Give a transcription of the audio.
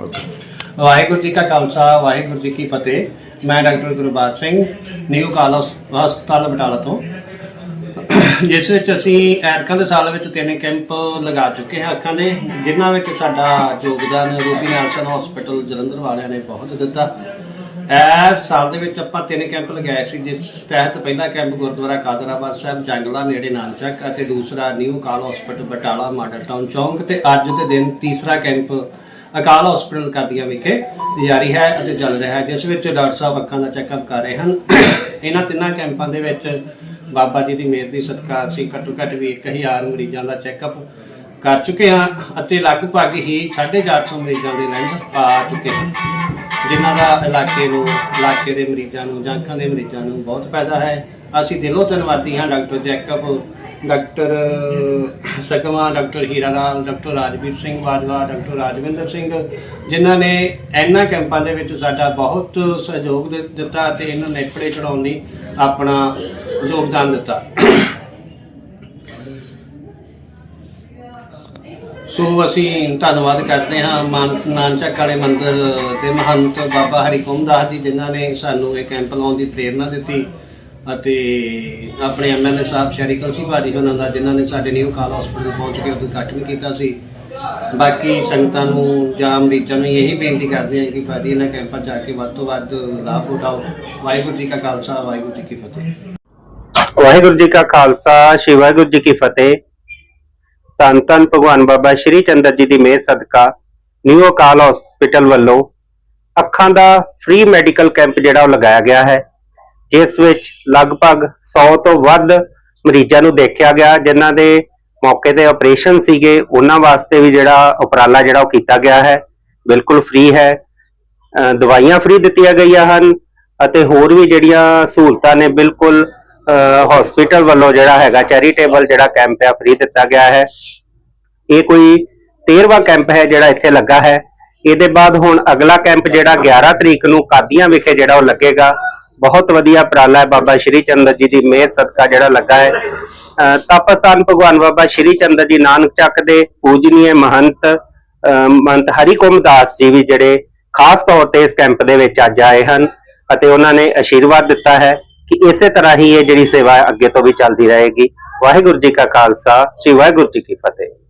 ਵਾਹਿਗੁਰੂ ਜੀ ਕਾ ਖਾਲਸਾ, ਵਾਹਿਗੁਰੂ ਜੀ ਕੀ ਫਤਿਹ। ਮੈਂ ਡਾਕਟਰ ਗੁਰਬਾਜ ਸਿੰਘ, ਨਿਊ ਕਾਲਸ ਹਸਪਤਾਲ ਬਟਾਲਾ ਤੋਂ। ਜਿਸ ਵਿੱਚ ਅਸੀਂ ਐਰਕਾਂ ਦੇ ਸਾਲ ਵਿੱਚ ਤਿੰਨ ਕੈਂਪ ਲਗਾ ਚੁੱਕੇ ਹਾਂ ਅੱਖਾਂ ਦੇ, ਜਿਨ੍ਹਾਂ ਵਿੱਚ ਸਾਡਾ ਯੋਗਦਾਨ ਰੂਬੀ ਨਾਲਸਨ ਹਸਪੀਟਲ ਜਲੰਧਰ ਵਾਲਿਆਂ ਨੇ ਬਹੁਤ ਦਿੱਤਾ। ਇਸ ਸਾਲ ਦੇ ਵਿੱਚ ਆਪਾਂ ਤਿੰਨ ਕੈਂਪ ਲਗਾਏ ਸੀ, ਜਿਸ ਤਹਿਤ ਪਹਿਲਾ ਕੈਂਪ ਗੁਰਦੁਆਰਾ ਕਾਦਰਾਬਾਦ ਸਾਹਿਬ, ਜੰਗਲਾ ਨੇੜੇ ਨਾਨਚੱਕ ਅਤੇ ਦੂਸਰਾ ਨਿਊ ਕਾਲ ਹਸਪੀਟਲ ਬਟਾਲਾ, ਮਾਡਲ ਟਾਊਨ ਚੌਂਕ ਤੇ ਅੱਜ ਦੇ ਦਿਨ ਤੀਸਰਾ ਕੈਂਪ ਅਕਾਲ ਹਸਪੀਟਲ ਕਾਦੀਆਂ ਵਿਖੇ ਜਾਰੀ ਹੈ ਅਤੇ ਚੱਲ ਰਿਹਾ ਹੈ, ਜਿਸ ਵਿੱਚ ਡਾਕਟਰ ਸਾਹਿਬ ਅੱਖਾਂ ਦਾ ਚੈੱਕਅਪ ਕਰ ਰਹੇ ਹਨ। ਇਹਨਾਂ ਤਿੰਨਾਂ ਕੈਂਪਾਂ ਦੇ ਵਿੱਚ ਬਾਬਾ ਜੀ ਦੀ ਮਿਹਰ ਦੀ ਸਤਿਕਾਰ ਅਸੀਂ ਘੱਟੋ ਘੱਟ ਵੀ 1000 ਮਰੀਜ਼ਾਂ ਦਾ ਚੈੱਕਅਪ ਕਰ ਚੁੱਕੇ ਹਾਂ ਅਤੇ ਲਗਭਗ ਹੀ 450 ਮਰੀਜ਼ਾਂ ਦੇ ਲੈਂਸ ਆ ਚੁੱਕੇ ਹਾਂ, ਜਿਨ੍ਹਾਂ ਦਾ ਇਲਾਕੇ ਨੂੰ, ਇਲਾਕੇ ਦੇ ਮਰੀਜ਼ਾਂ ਨੂੰ ਜਾਂ ਅੱਖਾਂ ਦੇ ਮਰੀਜ਼ਾਂ ਨੂੰ ਬਹੁਤ ਫਾਇਦਾ ਹੈ। ਅਸੀਂ ਦਿਲੋਂ ਧੰਨਵਾਦੀ ਹਾਂ doctor Jacob doctor Sakma doctor Hira Lal doctor Rajveer Singh Bajwa, doctor Rajvinder Singh, ਜਿਨ੍ਹਾਂ ਨੇ ਇਹਨਾਂ ਕੈਂਪਾਂ ਦੇ ਵਿੱਚ ਸਾਡਾ ਬਹੁਤ ਸਹਿਯੋਗ ਦਿੱਤਾ ਅਤੇ ਇਹਨਾਂ ਨੇਪੜੇ ਚੜਾਉਣ ਲਈ ਆਪਣਾ ਯੋਗਦਾਨ ਦਿੱਤਾ। ਸੋ ਅਸੀਂ ਧੰਨਵਾਦ ਕਰਦੇ ਹਾਂ ਮਾਨ, ਨਾਨਚੱਕ ਵਾਲੇ ਮੰਦਿਰ ਦੇ ਮਹੰਤ ਬਾਬਾ ਹਰੀ ਦਾਸ ਜੀ, ਜਿਨ੍ਹਾਂ ਨੇ ਸਾਨੂੰ ਇਹ ਕੈਂਪ ਲਾਉਣ ਦੀ ਪ੍ਰੇਰਣਾ ਦਿੱਤੀ। ਅਤੇ ਆਪਣੇ ਐਮਐਲਏ ਸਾਹਿਬ ਸ਼੍ਰੀ ਕਲਸੀ ਭਾਜੀ ਉਹਨਾਂ ਦਾ, ਜਿਨ੍ਹਾਂ ਨੇ ਸਾਡੇ ਨਿਊ ਕਾਲ ਹਸਪੀਟਲ ਪਹੁੰਚ ਕੇ ਉਦਘਾਟਨ ਕੀਤਾ ਸੀ। ਬਾਕੀ ਸੰਗਤਾਂ ਨੂੰ, ਜਾਂ ਮਰੀਜ਼ਾਂ ਨੂੰ ਇਹੀ ਬੇਨਤੀ ਕਰਦੇ ਹਾਂ ਕਿ ਭਾਜੀ ਇਹਨਾਂ ਕੈਂਪਾਂ 'ਚ ਜਾ ਕੇ ਵੱਧ ਤੋਂ ਵੱਧ ਲਾਭ ਉਠਾਓ। ਵਾਹਿਗੁਰੂ ਜੀ ਕਾ ਖਾਲਸਾ, ਵਾਹਿਗੁਰੂ ਜੀ ਕੀ ਫਤਿਹ। ਵਾਹਿਗੁਰੂ ਜੀ ਕਾ ਖਾਲਸਾ, ਸ੍ਰੀ ਵਾਹਿਗੁਰੂ ਜੀ ਕੀ ਫਤਿਹ। ਧੰਨ ਧੰਨ ਭਗਵਾਨ ਬਾਬਾ ਸ਼੍ਰੀ ਚੰਦਰ ਜੀ ਦੀ ਮਿਹਰ ਸਦਕਾ ਨਿਊ ਅਕਾਲ ਹਸਪੀਟਲ ਵੱਲੋਂ ਅੱਖਾਂ ਦਾ ਫ੍ਰੀ ਮੈਡੀਕਲ ਕੈਂਪ ਜਿਹੜਾ ਉਹ ਲਗਾਇਆ ਗਿਆ ਹੈ। ਜਿਸ ਵਿੱਚ ਲਗਭਗ 100 ਤੋਂ ਵੱਧ ਮਰੀਜ਼ਾਂ ਨੂੰ ਦੇਖਿਆ ਗਿਆ, ਜਿਨ੍ਹਾਂ ਦੇ ਮੌਕੇ ਤੇ ਆਪਰੇਸ਼ਨ ਸੀਗੇ, ਉਹਨਾਂ ਵਾਸਤੇ ਵੀ ਜਿਹੜਾ ਉਪਰਾਲਾ ਜਿਹੜਾ ਉਹ ਕੀਤਾ ਗਿਆ ਹੈ, ਬਿਲਕੁਲ ਫ੍ਰੀ ਹੈ। ਦਵਾਈਆਂ ਫ੍ਰੀ ਦਿੱਤੀਆਂ ਗਈਆਂ ਹਨ ਅਤੇ ਹੋਰ ਵੀ ਜਿਹੜੀਆਂ ਸਹੂਲਤਾਂ ਨੇ, ਬਿਲਕੁਲ ਹਸਪੀਟਲ ਵੱਲੋਂ ਜਿਹੜਾ ਹੈਗਾ ਚੈਰੀਟੇਬਲ ਜਿਹੜਾ ਕੈਂਪ ਹੈ ਫ੍ਰੀ ਦਿੱਤਾ ਗਿਆ ਹੈ। ਇਹ ਕੋਈ 13ਵਾਂ ਕੈਂਪ ਹੈ ਜਿਹੜਾ ਇੱਥੇ ਲੱਗਾ ਹੈ। ਇਹਦੇ ਬਾਅਦ ਹੁਣ ਅਗਲਾ ਕੈਂਪ ਜਿਹੜਾ 11 ਤਰੀਕ ਨੂੰ ਕਾਦੀਆਂ ਵਿਖੇ ਜਿਹੜਾ ਉਹ ਲੱਗੇਗਾ ਬਹੁਤ ਵਧੀਆ ਉਪਰਾਲਾ ਹੈ ਬਾਬਾ ਸ਼੍ਰੀ ਚੰਦਰ ਜੀ ਦੀ, ਮਿਹਰ ਸਦਕਾ ਜਿਹੜਾ ਲੱਗਾ ਹੈ। ਅਹ ਤਪਸਥਾਨ ਭਗਵਾਨ ਬਾਬਾ ਸ਼੍ਰੀ ਚੰਦਰ ਜੀ ਨਾਨਕ ਚੱਕ ਦੇ ਪੂਜਨੀਏ ਮਹੰਤ, ਅਹ ਮਹੰਤ ਹਰੀਕੋਮ ਦਾਸ ਜੀ ਵੀ ਜਿਹੜੇ ਖਾਸ ਤੌਰ ਤੇ ਇਸ ਕੈਂਪ ਦੇ ਵਿੱਚ ਅੱਜ ਆਏ ਹਨ ਅਤੇ ਉਹਨਾਂ ਨੇ ਅਸ਼ੀਰਵਾਦ ਦਿੱਤਾ ਹੈ ਕਿ ਇਸੇ ਤਰ੍ਹਾਂ ਹੀ ਇਹ ਜਿਹੜੀ ਸੇਵਾ ਅੱਗੇ ਤੋਂ ਵੀ ਚੱਲਦੀ ਰਹੇਗੀ। ਵਾਹਿਗੁਰੂ ਜੀ ਕਾ ਖਾਲਸਾ, ਸ੍ਰੀ ਵਾਹਿਗੁਰੂ ਜੀ ਕੀ ਫਤਿਹ।